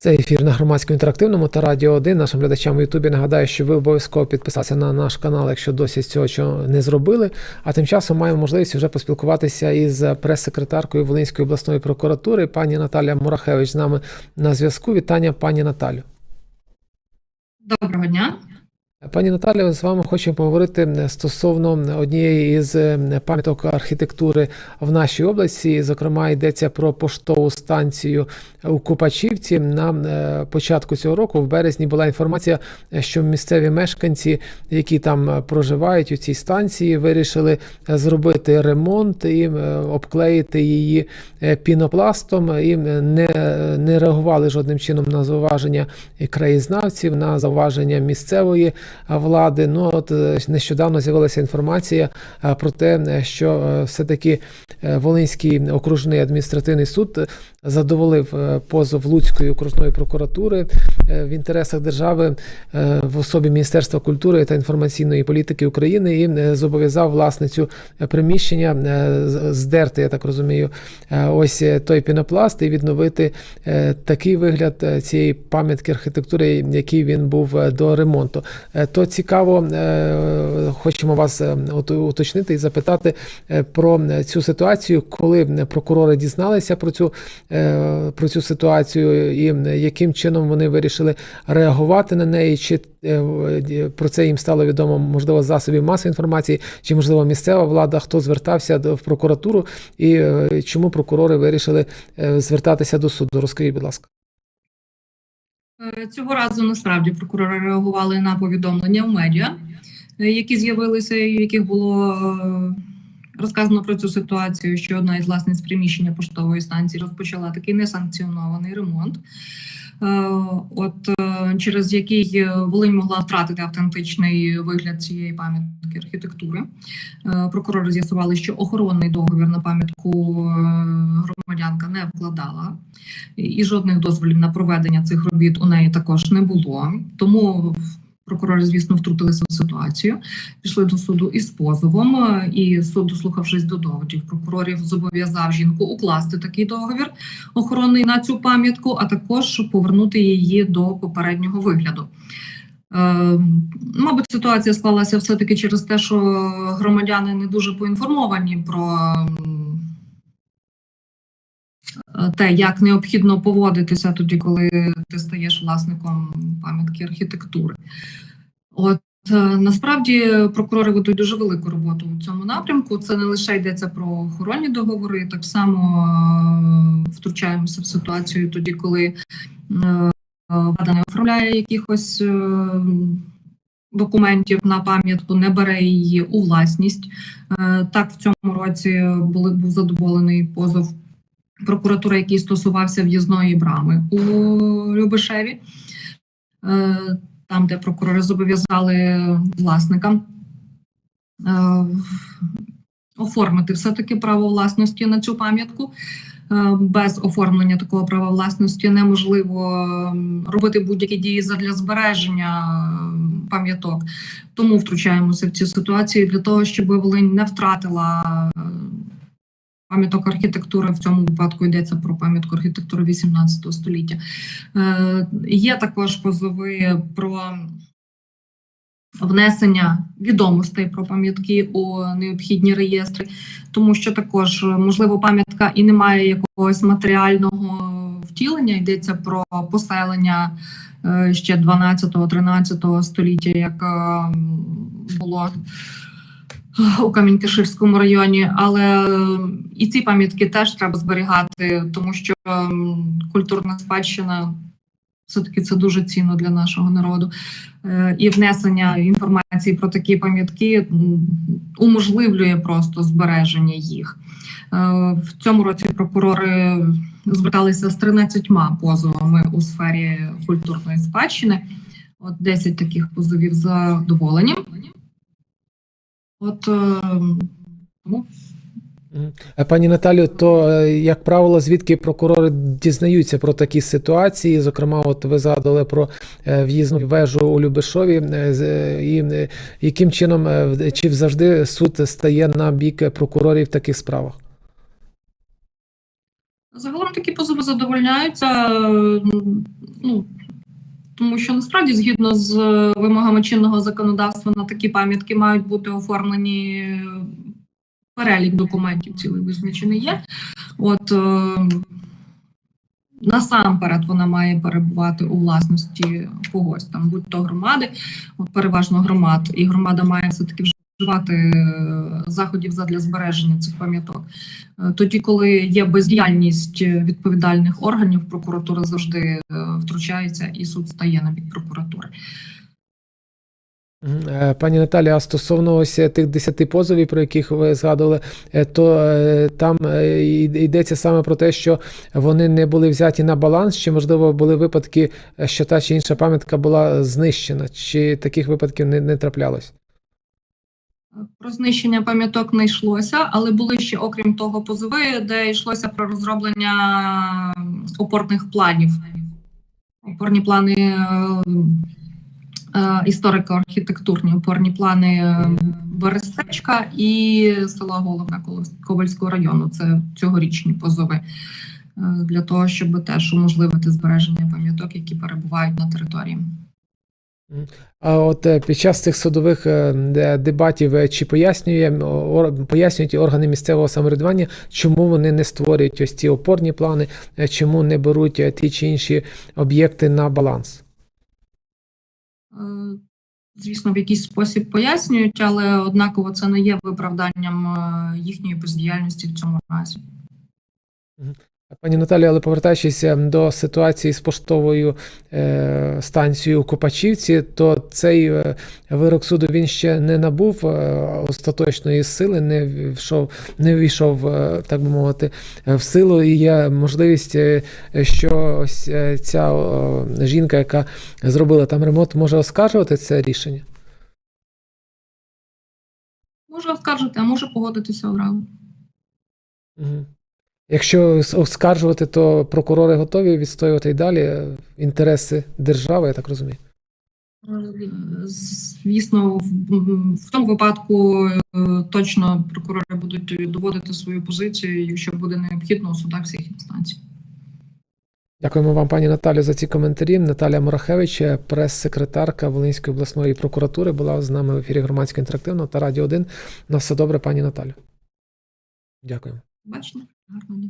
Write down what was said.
Це ефір на громадському інтерактивному та радіо 1. Нашим глядачам у Ютубі нагадаю, що ви обов'язково підписалися на наш канал, якщо досі цього чого не зробили. А тим часом маємо можливість вже поспілкуватися із прес-секретаркою Волинської обласної прокуратури, пані Наталя Мурахевич з нами на зв'язку. Вітання, пані Наталю. Доброго дня. Пані Наталі, з вами хочемо поговорити стосовно однієї із пам'яток архітектури в нашій області. Зокрема, йдеться про поштову станцію у Купачівці. На е, початку цього року, в березні, була інформація, що місцеві мешканці, які там проживають у цій станції, вирішили зробити ремонт і е, обклеїти її е, пінопластом, і не, не реагували жодним чином на зауваження краєзнавців, на зауваження місцевої влади. Ну от е, нещодавно з'явилася інформація е, про те, е, що все-таки Волинський окружний адміністративний суд задоволив позов Луцької окружної прокуратури в інтересах держави в особі Міністерства культури та інформаційної політики України і зобов'язав власницю приміщення здерти, я так розумію, ось той пінопласт і відновити такий вигляд цієї пам'ятки архітектури, який він був до ремонту. То цікаво, е, хочемо вас е, уточнити і запитати е, про цю ситуацію, коли прокурори дізналися про цю про цю ситуацію, і яким чином вони вирішили реагувати на неї, чи про це їм стало відомо, можливо, засобів масової інформації, чи можливо місцева влада, хто звертався в прокуратуру, і чому прокурори вирішили звертатися до суду? Розкажіть, будь ласка. Е, Цього разу насправді прокурори реагували на повідомлення в медіа, е, які з'явилися, і в яких було е, розказано про цю ситуацію, що одна із власниць приміщення поштової станції розпочала такий несанкціонований ремонт. От через який Волинь могла втратити автентичний вигляд цієї пам'ятки архітектури. Прокурори з'ясували, що охоронний договір на пам'ятку громадянка не вкладала, і жодних дозволів на проведення цих робіт у неї також не було. Тому прокурори, звісно, втрутилися в ситуацію, пішли до суду із позовом. І суд, дослухавшись до доводів, прокурорів зобов'язав жінку укласти такий договір охоронний на цю пам'ятку, а також повернути її до попереднього вигляду. Е, мабуть, ситуація склалася все таки через те, що громадяни не дуже поінформовані про те, як необхідно поводитися тоді, коли ти стаєш власником пам'ятки архітектури. От е, насправді прокурори ведуть дуже велику роботу у цьому напрямку. Це не лише йдеться про охоронні договори, так само е, втручаємося в ситуацію тоді, коли е, влада не оформляє якихось. Документів на пам'ятку не бере її у власність. Так, в цьому році були був задоволений позов прокуратури, який стосувався в'їзної брами у Любешеві, е, там, де прокурори зобов'язали власникам е, оформити все-таки право власності на цю пам'ятку. Е, без оформлення такого права власності неможливо робити будь-які дії для збереження пам'яток. Тому втручаємося в ці ситуації для того, щоб Волинь не втратила Пам'яток архітектури в цьому випадку йдеться про пам'ятку архітектури 18 століття. Е, Є також позови про внесення відомостей про пам'ятки у необхідні реєстри, тому що також можливо пам'ятка і не має якогось матеріального втілення. Йдеться про поселення е, ще 12-13 століття, як е, було у Камінь-Каширському районі, але і ці пам'ятки теж треба зберігати, тому що культурна спадщина все-таки це дуже цінно для нашого народу. Е, і внесення інформації про такі пам'ятки уможливлює просто збереження їх. Е, в цьому році прокурори зверталися з 13 позовами у сфері культурної спадщини. От 10 таких позовів задоволені. От тому. Е, пані Наталю, то е, як правило, звідки прокурори дізнаються про такі ситуації? Зокрема, от ви згадували про е, в'їзну вежу у Любешові, і яким чином чи завжди суд стає на бік прокурорів в таких справах? Загалом такі позови задовольняються. ну, тому що насправді, згідно з е, вимогами чинного законодавства, на такі пам'ятки мають бути оформлені е, перелік документів, цілий визначений є. От е, насамперед вона має перебувати у власності когось там, будь то громади, от переважно громад, і громада має все таки вживати е, заходів задля збереження цих пам'яток. Е, Тоді, коли є бездіяльність відповідальних органів, прокуратура завжди е, втручається, і суд стає на бік прокуратури. Пані Наталі, а стосовно ось тих 10 позовів, про яких ви згадували, то там йдеться саме про те, що вони не були взяті на баланс, чи можливо були випадки, що та чи інша пам'ятка була знищена, чи таких випадків не, не траплялось? Про знищення пам'яток не йшлося, але були ще, окрім того, позови, де йшлося про розроблення опорних планів. Опорні плани е, е, історико-архітектурні опорні плани е, Берестечка і села Головна Ковальського району. Це цьогорічні позови е, для того, щоб теж уможливити збереження пам'яток, які перебувають на території. А от е, під час цих судових е, дебатів е, чи пояснює пояснюють органи місцевого самоврядування, чому вони не створюють ось ці опорні плани, чому не беруть ті чи інші об'єкти на баланс? Звісно, в якийсь спосіб пояснюють, але однаково це не є виправданням їхньої бездіяльності в цьому разі. Пані Наталі, але повертаючись е, до ситуації з поштовою е, станцією у Копачівці, то цей е, вирок суду він ще не набув е, остаточної сили, не війшов, не війшов, так би мовити, в силу. І є можливість, що ось ця жінка, яка зробила там ремонт, може оскаржувати це рішення. Може оскаржити, а може погодитися одразу. Мгм. Якщо оскаржувати, то прокурори готові відстоювати і далі інтереси держави, я так розумію. Звісно, в, тому випадку е, точно прокурори будуть доводити свою позицію, якщо буде необхідно у судах всіх інстанцій. Дякуємо вам, пані Наталю, за ці коментарі. Наталя Морахевич, прес-секретарка Волинської обласної прокуратури, була з нами в ефірі громадського інтерактивного та Радіо 1. На все добре, пані Наталю. Дякуємо. Бачите? Гарно. дня.